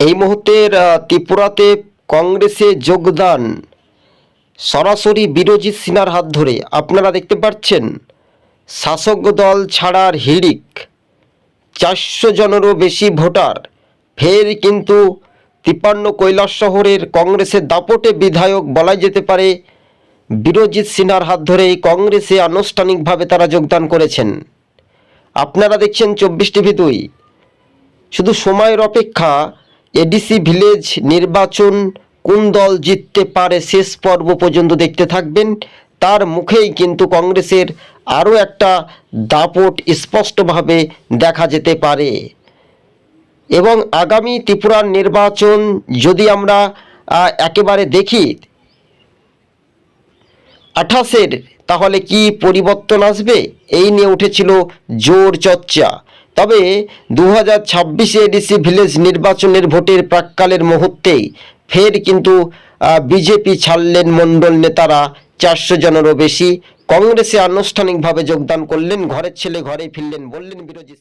এই মুহূর্তের ত্রিপুরাতে কংগ্রেসে যোগদান। সরাসরি বিরোজিৎ সিনহার হাত ধরে। আপনারা দেখতে পাচ্ছেন, শাসক দল ছাড়ার হিড়িক। চারশো জনেরও বেশি ভোটার। ফের কিন্তু তিপ্পান্ন কৈলাস শহরের কংগ্রেসের দাপটে বিধায়ক বলাই যেতে পারে বিরোজিৎ সিনহার হাত ধরেই কংগ্রেসে আনুষ্ঠানিকভাবে তারা যোগদান করেছেন। আপনারা দেখছেন চব্বিশ টিভি দুই। শুধু সময়ের অপেক্ষা এডিসি ভিলেজ নির্বাচন কোন দল জিততে পারে শেষ পর্ব পর্যন্ত দেখতে থাকবেন। তার মুখেই কিন্তু কংগ্রেসের আরও একটা দাপট স্পষ্টভাবে দেখা যেতে পারে। এবং আগামী ত্রিপুরার নির্বাচন যদি আমরা একেবারে দেখি, আঠাশের, তাহলে কি পরিবর্তন আসবে? এই নিয়ে উঠেছিল জোর চর্চা। তবে দু হাজার ছাব্বিশে এডিসি ভিলেজ নির্বাচনের ভোটের প্রাককালের মুহূর্তেই ফের কিন্তু বিজেপি ছাড়লেন মণ্ডল নেতারা চারশো জনেরও বেশি। কংগ্রেসে আনুষ্ঠানিকভাবে যোগদান করলেন, ঘরের ছেলে ঘরে ফিরলেন, বললেন বিরোধী